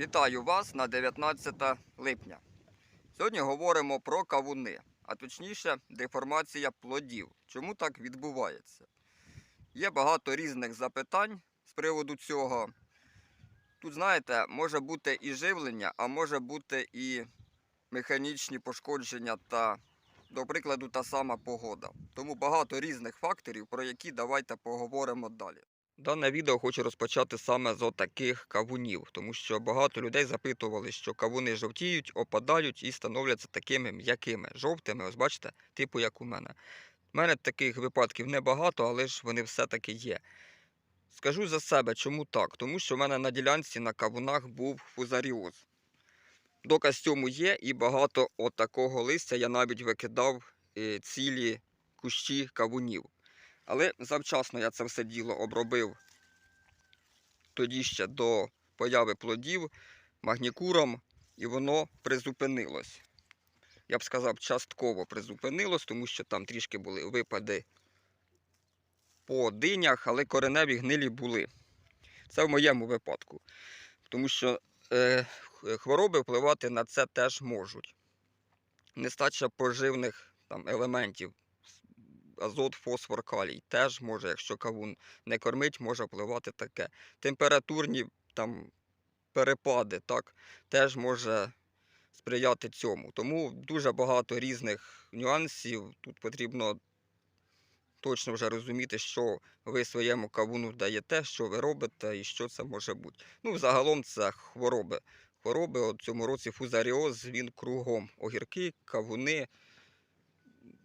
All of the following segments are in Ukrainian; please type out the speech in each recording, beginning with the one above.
Вітаю вас на 19 липня. Сьогодні говоримо про кавуни, а точніше деформація плодів. Чому так відбувається? Є багато різних запитань з приводу цього. Тут, знаєте, може бути і живлення, а може бути і механічні пошкодження та, до прикладу, та сама погода. Тому багато різних факторів, про які давайте поговоримо далі. Дане відео хочу розпочати саме з отаких кавунів, тому що багато людей запитували, що кавуни жовтіють, опадають і становляться такими м'якими, жовтими. Ось бачите, типу як у мене. У мене таких випадків небагато, але ж вони все-таки є. Скажу за себе, чому так? Тому що в мене на ділянці на кавунах був фузаріоз. Доказ цьому є, і багато отакого листя я навіть викидав е, цілі кущі кавунів. Але завчасно я це все діло обробив тоді ще до появи плодів магнікуром, і воно призупинилось. Я б сказав, частково призупинилось, тому що там трішки були випади по динях, але кореневі гнилі були. Це в моєму випадку. Тому що е, хвороби впливати на це теж можуть. Нестача поживних там, елементів, азот, фосфор, калій теж може, якщо кавун не кормить, може впливати таке. Температурні там, перепади так, теж може сприяти цьому. Тому дуже багато різних нюансів. Тут потрібно точно вже розуміти, що ви своєму кавуну даєте, що ви робите і що це може бути. Ну, загалом це хвороби. Хвороби в цьому році фузаріоз, він кругом. Огірки, кавуни.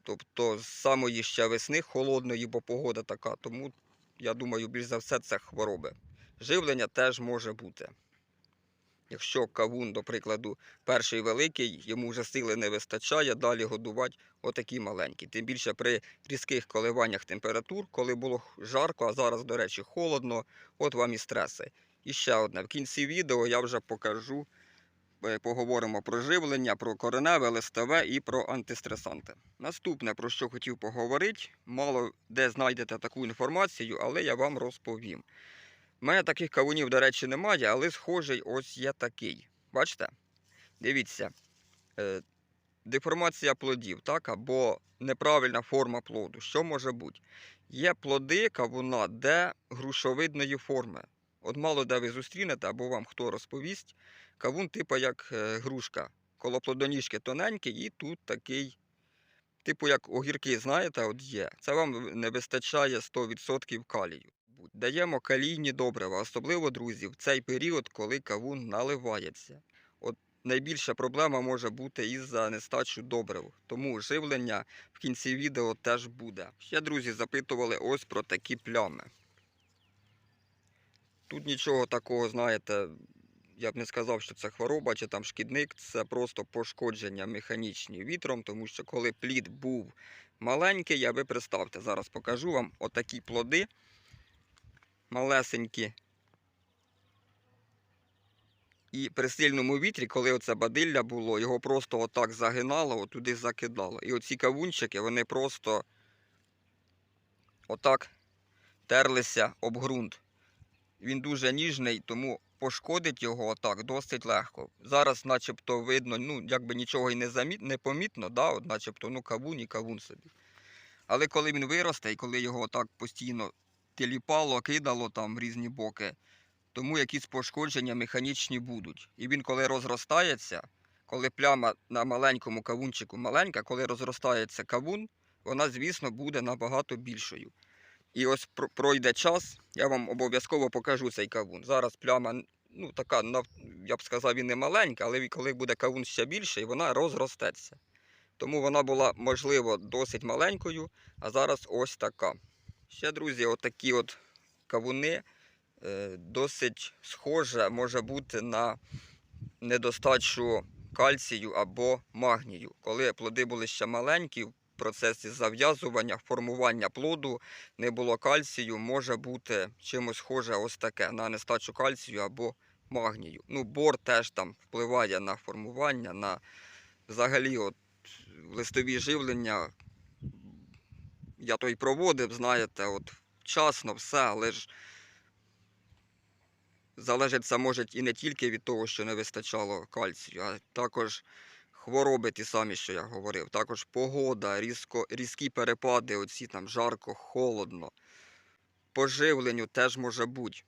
Тобто з самої ще весни холодної, бо погода така. Тому я думаю, більш за все це хвороби. Живлення теж може бути. Якщо кавун, до прикладу, перший великий, йому вже сили не вистачає, далі годувати отакі маленькі. Тим більше при різких коливаннях температур, коли було жарко, а зараз, до речі, холодно, от вам і стреси. І ще одне. В кінці відео я вже покажу, поговоримо про живлення, про кореневе, листове і про антистресанти. Наступне, про що хотів поговорити, мало де знайдете таку інформацію, але я вам розповім. У мене таких кавунів, до речі, немає, але схожий ось є такий. Бачите? Дивіться, е, деформація плодів, так, або неправильна форма плоду. Що може бути? Є плоди кавуна, де грушовидної форми. От мало де ви зустрінете, або вам хто розповість, кавун типу як е, грушка. Коло плодоніжки тоненький, і тут такий, типу як огірки, знаєте, от є. Це вам не вистачає 100% калію. Даємо калійні добрива, особливо, друзі, в цей період, коли кавун наливається. От найбільша проблема може бути із-за нестачу добрив. Тому живлення в кінці відео теж буде. Ще, друзі, запитували ось про такі плями. Тут нічого такого, знаєте, я б не сказав, що це хвороба чи там шкідник, це просто пошкодження механічні вітром, тому що коли плід був маленький, я ви представте, зараз покажу вам отакі плоди малесенькі. І при сильному вітрі, коли оце бадилля було, його просто отак загинало, отуди закидало. І оці кавунчики, вони просто отак терлися об ґрунт. Він дуже ніжний, тому пошкодить його отак досить легко. Зараз начебто видно, ну, якби нічого і не, заміт, не помітно, да? от начебто ну, кавун і кавун собі. Але коли він виросте і коли його отак постійно тіліпало, кидало там в різні боки, тому якісь пошкодження механічні будуть. І він, коли розростається, коли пляма на маленькому кавунчику маленька, коли розростається кавун, вона, звісно, буде набагато більшою. І ось пройде час, я вам обов'язково покажу цей кавун. Зараз пляма, ну така, я б сказав, він не маленька, але коли буде кавун ще більший, вона розростеться. Тому вона була, можливо, досить маленькою, а зараз ось така. Ще, друзі, отакі от кавуни е, досить схоже може бути на недостачу кальцію або магнію. Коли плоди були ще маленькі, процесі зав'язування, формування плоду не було кальцію, може бути чимось схоже ось таке на нестачу кальцію або магнію. Ну, бор теж там впливає на формування, на взагалі от, листові живлення я то й проводив, знаєте, от вчасно все, але ж залежить це може і не тільки від того, що не вистачало кальцію, а також хвороби ті самі, що я говорив. Також погода, різко, різкі перепади, оці там жарко, холодно. По живленню теж може бути.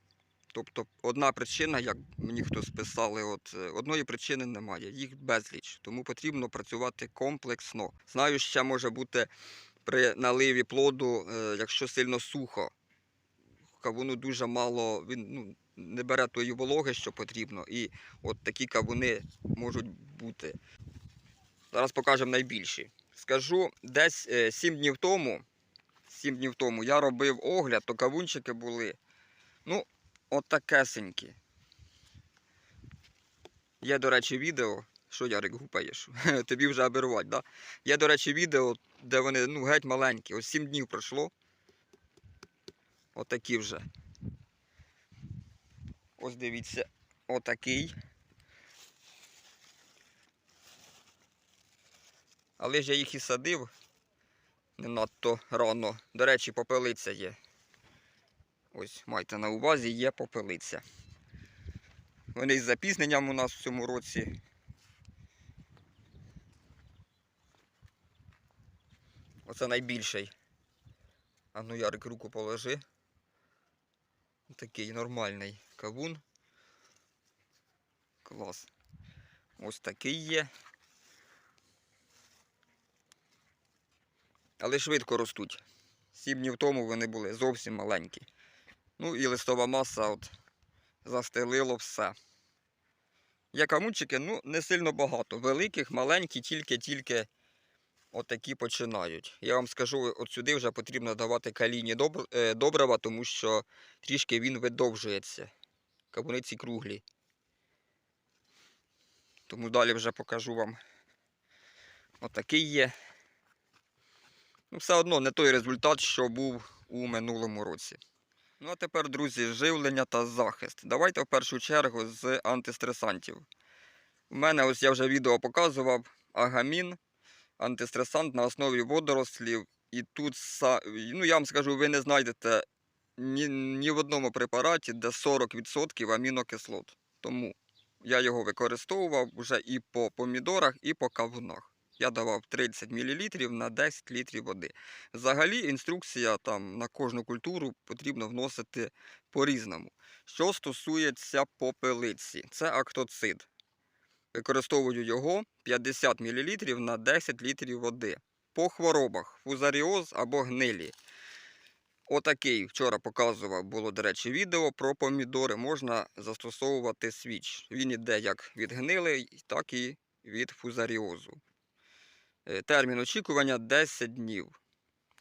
Тобто одна причина, як мені хтось писали, от е, одної причини немає, їх безліч. Тому потрібно працювати комплексно. Знаю, ще може бути при наливі плоду, е, якщо сильно сухо. Кавуну дуже мало, він ну, не бере тої вологи, що потрібно. І от такі кавуни можуть бути. Зараз покажемо найбільші. Скажу, десь 7 днів тому, 7 днів тому я робив огляд, то кавунчики були. Ну, от такесенькі. Є, до речі, відео. Що Ярик гупаєш? Тобі вже обірвати, да? Є, до речі, відео, де вони ну, геть маленькі. Ось 7 днів пройшло. Отакі вже. Ось дивіться, отакий. Але ж я їх і садив не надто рано. До речі, попелиця є. Ось, майте на увазі, є попелиця. Вони із запізненням у нас в цьому році. Оце найбільший. А ну Ярик руку положи. Такий нормальний кавун. Клас. Ось такий є. Але швидко ростуть. Сім днів тому вони були зовсім маленькі. Ну і листова маса от застелило все. Є камунчики, ну, не сильно багато. Великих, маленькі, тільки-тільки отакі починають. Я вам скажу, от сюди вже потрібно давати калійні добр- е, добрива, тому що трішки він видовжується. Кавуниці круглі. Тому далі вже покажу вам. Отакий є. Ну, все одно не той результат, що був у минулому році. Ну а тепер, друзі, живлення та захист. Давайте в першу чергу з антистресантів. У мене ось я вже відео показував агамін, антистресант на основі водорослів. І тут, ну я вам скажу, ви не знайдете ні, ні в одному препараті, де 40% амінокислот. Тому я його використовував вже і по помідорах, і по кавунах. Я давав 30 мл на 10 літрів води. Взагалі інструкція там на кожну культуру потрібно вносити по-різному. Що стосується попелиці, це актоцид. Використовую його 50 мл на 10 літрів води. По хворобах фузаріоз або гнилі. Отакий вчора показував, було, до речі, відео про помідори. Можна застосовувати свіч. Він іде як від гнилий, так і від фузаріозу. Е, Термін очікування 10 днів.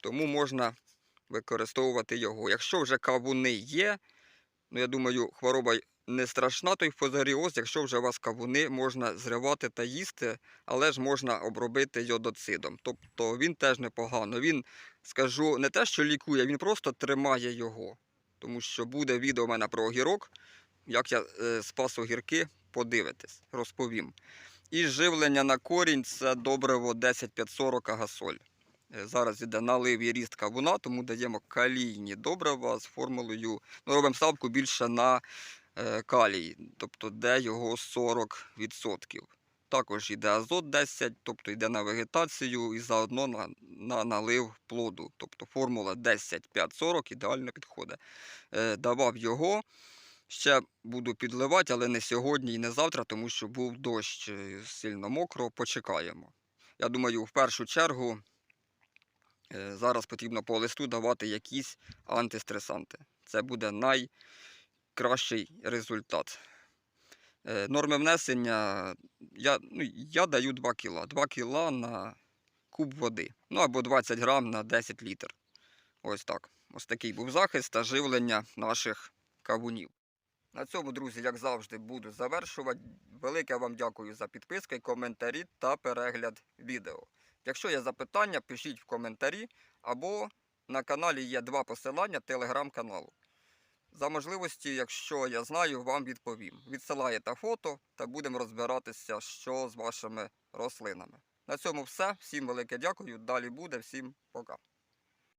Тому можна використовувати його. Якщо вже кавуни є, ну я думаю, хвороба не страшна, той фузаріоз, якщо вже у вас кавуни, можна зривати та їсти, але ж можна обробити йодоцидом. Тобто він теж непогано. Він, скажу, не те, що лікує, він просто тримає його. Тому що буде відео у мене про огірок. Як я е, спас огірки, подивитесь, розповім. І живлення на корінь це добриво 10540 агасоль. Е, Зараз іде налив і ріст кавуна, тому даємо калійні добрива з формулою. Ну, робимо ставку більше на е, калій, тобто де його 40%. Також йде азот 10, тобто йде на вегетацію і заодно на, на налив плоду. Тобто формула 10-5-40 ідеально підходить. Е, давав його. Ще буду підливати, але не сьогодні і не завтра, тому що був дощ е, сильно мокро. Почекаємо. Я думаю, в першу чергу е, зараз потрібно по листу давати якісь антистресанти. Це буде найкращий результат. Е, Норми внесення я, ну, я даю 2 кг. 2 кг на куб води. Ну або 20 грам на 10 літр. Ось так. Ось такий був захист та живлення наших кавунів. На цьому, друзі, як завжди, буду завершувати. Велике вам дякую за підписки, коментарі та перегляд відео. Якщо є запитання, пишіть в коментарі або на каналі є два посилання телеграм-каналу. За можливості, якщо я знаю, вам відповім. Відсилаєте фото та будемо розбиратися, що з вашими рослинами. На цьому все. Всім велике дякую. Далі буде. Всім пока.